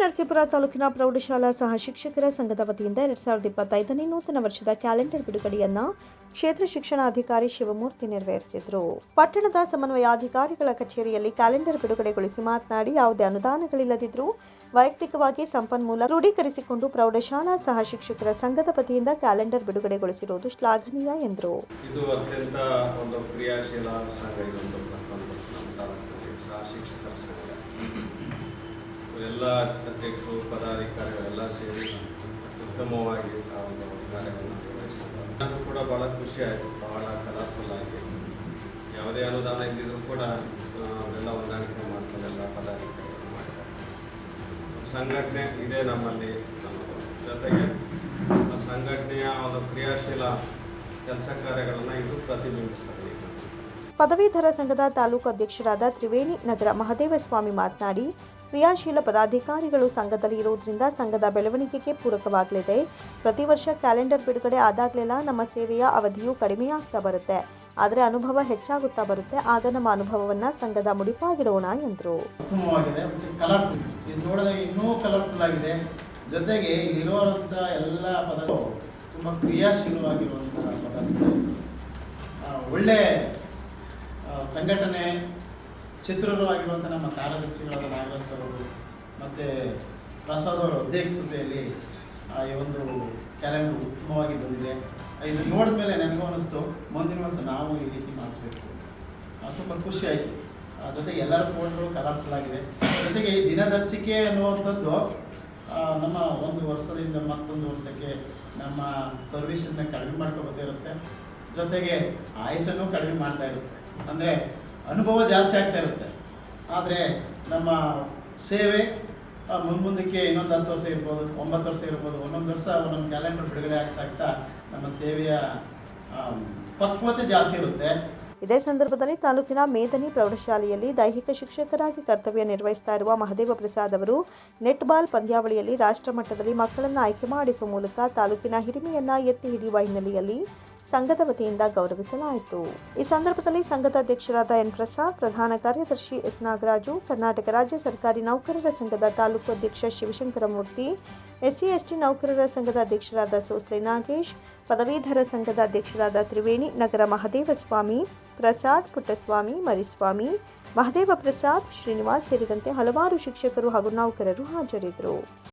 ನರಸೀಪುರ ತಾಲೂಕಿನ ಪ್ರೌಢಶಾಲಾ ಸಹ ಶಿಕ್ಷಕರ ಸಂಘದ ವತಿಯಿಂದ ಎರಡ್ ಸಾವಿರದ ಇಪ್ಪತ್ತೈದನೇ ನೂತನ ವರ್ಷದ ಕ್ಯಾಲೆಂಡರ್ ಬಿಡುಗಡೆಯನ್ನ ಕ್ಷೇತ್ರ ಶಿಕ್ಷಣಾಧಿಕಾರಿ ಶಿವಮೂರ್ತಿ ನೆರವೇರಿಸಿದರು. ಪಟ್ಟಣದ ಸಮನ್ವಯಾಧಿಕಾರಿಗಳ ಕಚೇರಿಯಲ್ಲಿ ಕ್ಯಾಲೆಂಡರ್ ಬಿಡುಗಡೆಗೊಳಿಸಿ ಮಾತನಾಡಿ, ಯಾವುದೇ ಅನುದಾನಗಳಿಲ್ಲದಿದ್ದರೂ ವೈಯಕ್ತಿಕವಾಗಿ ಸಂಪನ್ಮೂಲ ರೂಢೀಕರಿಸಿಕೊಂಡು ಪ್ರೌಢಶಾಲಾ ಸಹ ಶಿಕ್ಷಕರ ಸಂಘದ ವತಿಯಿಂದ ಕ್ಯಾಲೆಂಡರ್ ಬಿಡುಗಡೆಗೊಳಿಸಿರುವುದು ಶ್ಲಾಘನೀಯ ಎಂದರು. ಎಲ್ಲ ಅಧ್ಯಕ್ಷರು ಪದಾಧಿಕಾರಿಗಳೆಲ್ಲ ಸೇರಿ ಉತ್ತಮವಾಗಿ ಆ ಒಂದು ಕಾರ್ಯವನ್ನು ನಿರ್ವಹಿಸಿದ್ದಾರೆ. ಕೂಡ ಭಾಳ ಖುಷಿ ಆಯಿತು ಭಾಳ ಕಲರ್ಫುಲ್ ಆಗಿ. ಯಾವುದೇ ಅನುದಾನ ಇದ್ದಿದ್ರು ಕೂಡ ಅವೆಲ್ಲ ಹೊಂದಾಣಿಕೆ ಮಾಡ್ತಾರೆ ಎಲ್ಲ ಪದಾಧಿಕಾರಿಗಳು ಮಾಡ್ತಾರೆ. ಸಂಘಟನೆ ಇದೆ ನಮ್ಮಲ್ಲಿ ಜೊತೆಗೆ. ಆ ಸಂಘಟನೆಯ ಒಂದು ಕ್ರಿಯಾಶೀಲ ಕೆಲಸ ಕಾರ್ಯಗಳನ್ನು ಇದು ಪ್ರತಿಬಿಂಬಿಸ್ತದೆ ಪದವೀಧರ ಸಂಘದ ತಾಲೂಕು ಅಧ್ಯಕ್ಷರಾದ ತ್ರಿವೇಣಿ ನಗರ ಮಹದೇವಸ್ವಾಮಿ ಮಾತನಾಡಿ ಕ್ರಿಯಾಶೀಲ ಪದಾಧಿಕಾರಿಗಳು ಸಂಘದಲ್ಲಿ ಇರುವುದರಿಂದ ಸಂಘದ ಬೆಳವಣಿಗೆಗೆ ಪೂರಕವಾಗಲಿದೆ. ಪ್ರತಿ ವರ್ಷ ಕ್ಯಾಲೆಂಡರ್ ಬಿಡುಗಡೆ ಆದಾಗಲೆಲ್ಲ ನಮ್ಮ ಸೇವೆಯ ಅವಧಿಯು ಕಡಿಮೆಯಾಗ್ತಾ ಬರುತ್ತೆ. ಆದರೆ ಅನುಭವ ಹೆಚ್ಚಾಗುತ್ತಾ ಬರುತ್ತೆ. ಆಗ ನಮ್ಮ ಅನುಭವವನ್ನು ಸಂಘದ ಮುಡಿಪಾಗಿರೋಣ ಎಂದರು. ಕಲರ್ಫುಲ್ ಜೊತೆಗೆ ಇಲ್ಲಿರುವಂಥ ಎಲ್ಲ ಪದಗಳು ತುಂಬ ಪದಾರ್ಥಗಳು ಒಳ್ಳೆ ಸಂಘಟನೆ ಚಿತ್ರರು ಆಗಿರುವಂಥ ನಮ್ಮ ಕಾರ್ಯದರ್ಶಿಗಳಾದ ನಾಗರಾಜ್ ಅವರು ಮತ್ತು ಪ್ರಸಾದ್ ಅವರ ಅಧ್ಯಕ್ಷತೆಯಲ್ಲಿ ಈ ಒಂದು ಕ್ಯಾಲೆಂಡರ್ ಉತ್ತಮವಾಗಿ ಬಂದಿದೆ. ಇದು ನೋಡಿದ ಮೇಲೆ ನನಗೂ ಅನ್ನಿಸ್ತು ಮುಂದಿನ ವರ್ಷ ನಾವು ಈ ರೀತಿ ಮಾಡಿಸ್ಬೇಕು. ತುಂಬ ಖುಷಿ ಆಯಿತು. ಜೊತೆಗೆ ಎಲ್ಲರ ಫೋಟೋ ಕಲರ್ಫುಲ್ ಆಗಿದೆ. ಜೊತೆಗೆ ಈ ದಿನದರ್ಶಿಕೆ ಅನ್ನುವಂಥದ್ದು ನಮ್ಮ ಒಂದು ವರ್ಷದಿಂದ ಮತ್ತೊಂದು ವರ್ಷಕ್ಕೆ ನಮ್ಮ ಸರ್ವಿಸನ್ನು ಕಡಿಮೆ ಮಾಡ್ಕೋಬೋದಿರುತ್ತೆ ಜೊತೆಗೆ ಆಯಸ್ಸನ್ನು ಕಡಿಮೆ ಮಾಡ್ತಾ ಇರುತ್ತೆ. ಅಂದರೆ ಅನುಭವ ಜಾಸ್ತಿ ಆಗ್ತಾ ಇರುತ್ತೆ. ಆದರೆ ನಮ್ಮ ಸೇವೆ ಮುಂದಕ್ಕೆ ಇನ್ನೊಂದು ಹತ್ತು ವರ್ಷ ಇರ್ಬೋದು, ಒಂಬತ್ತು ವರ್ಷ ಇರ್ಬೋದು, ಒಂದೊಂದು ವರ್ಷ ಒಂದೊಂದು ಕ್ಯಾಲೆಂಡರ್ ಬಿಡುಗಡೆ ಆಗ್ತಾ ಆಗ್ತಾ ನಮ್ಮ ಸೇವೆಯ ಪಕ್ವತೆ ಜಾಸ್ತಿ ಇರುತ್ತೆ. ಇದೇ ಸಂದರ್ಭದಲ್ಲಿ ತಾಲೂಕಿನ ಮೇದನಿ ಪ್ರೌಢಶಾಲೆಯಲ್ಲಿ ದೈಹಿಕ ಶಿಕ್ಷಕರಾಗಿ ಕರ್ತವ್ಯ ನಿರ್ವಹಿಸ್ತಾ ಇರುವ ಮಹದೇವ ಪ್ರಸಾದ್ ಅವರು ನೆಟ್ಬಾಲ್ ಪಂದ್ಯಾವಳಿಯಲ್ಲಿ ರಾಷ್ಟ್ರ ಮಟ್ಟದಲ್ಲಿ ಮಕ್ಕಳನ್ನು ಆಯ್ಕೆ ಮಾಡಿಸುವ ಮೂಲಕ ತಾಲೂಕಿನ ಹಿರಿಮೆಯನ್ನು ಎತ್ತಿ ಹಿಡಿಯುವ ಹಿನ್ನೆಲೆಯಲ್ಲಿ ಸಂಘದ ವತಿಯಿಂದ ಗೌರವಿಸಲಾಯಿತು. ಈ ಸಂದರ್ಭದಲ್ಲಿ ಸಂಘದ ಅಧ್ಯಕ್ಷರಾದ ಎನ್ ಪ್ರಸಾದ್, ಪ್ರಧಾನ ಕಾರ್ಯದರ್ಶಿ ಎಸ್ ನಾಗರಾಜು, ಕರ್ನಾಟಕ ರಾಜ್ಯ ಸರ್ಕಾರಿ ನೌಕರರ ಸಂಘದ ತಾಲೂಕು ಅಧ್ಯಕ್ಷ ಶಿವಶಂಕರ ಮೂರ್ತಿ ಎಸ್ಸಿ, ಎಸ್ಟಿ ನೌಕರರ ಸಂಘದ ಅಧ್ಯಕ್ಷರಾದ ಸೋಸ್ಲೆ ನಾಗೇಶ್, ಪದವೀಧರ ಸಂಘದ ಅಧ್ಯಕ್ಷರಾದ ತ್ರಿವೇಣಿ, ನಗರ ಮಹದೇವಸ್ವಾಮಿ, ಪ್ರಸಾದ್, ಪುಟ್ಟಸ್ವಾಮಿ, ಮರಿಸ್ವಾಮಿ ಮಹದೇವ ಪ್ರಸಾದ್ ಶ್ರೀನಿವಾಸ್ ಸೇರಿದಂತೆ ಹಲವಾರು ಶಿಕ್ಷಕರು ಹಾಗೂ ನೌಕರರು ಹಾಜರಿದ್ದರು.